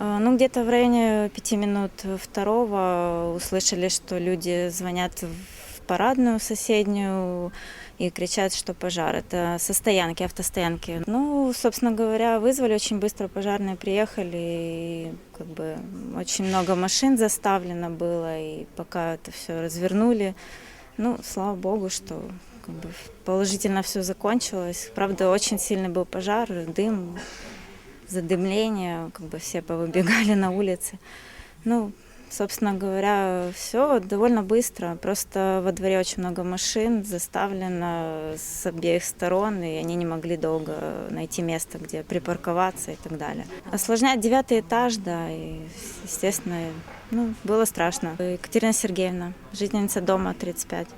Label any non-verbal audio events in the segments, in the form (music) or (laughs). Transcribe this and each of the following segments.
А, Ну, где-то в районе пяти минут второго услышали, что люди звонят в парадную соседнюю и кричат, что пожар. Это со стоянки, автостоянки. Ну, собственно говоря, вызвали очень быстро, пожарные приехали, и как бы очень много машин заставлено было, и пока это все развернули, ну, слава богу, что как бы положительно все закончилось. Правда, очень сильный был пожар, дым, задымление, как бы все повыбегали (laughs) на улицы. Ну, собственно говоря, все довольно быстро. Просто во дворе очень много машин, заставлено с обеих сторон, и они не могли долго найти место, где припарковаться и так далее. Осложнять девятый этаж, да, и, естественно, ну, было страшно. Екатерина Сергеевна, жительница дома 35.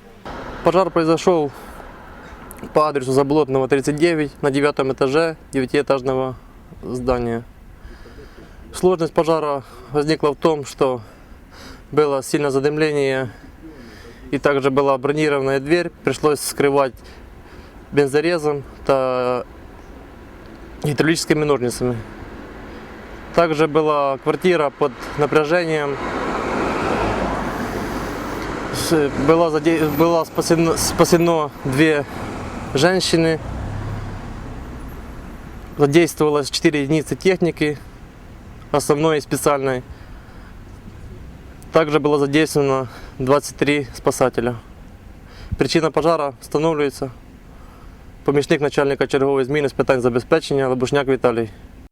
Пожар произошел по адресу Заболотного 39 на девятом этаже девятиэтажного здания. Сложность пожара возникла в том, что было сильное задымление и также была бронированная дверь. Пришлось скрывать бензорезом та гидравлическими ножницами. Также была квартира под напряжением. Была, заде... была спасено... спасено две женщины. Задействовалось 4 единицы техники, основной и специальной. Также было задействовано 23 спасателя. Причина пожара встановлюється. Помічник начальника чергової зміни з питань забезпечення Лабушняк Віталій.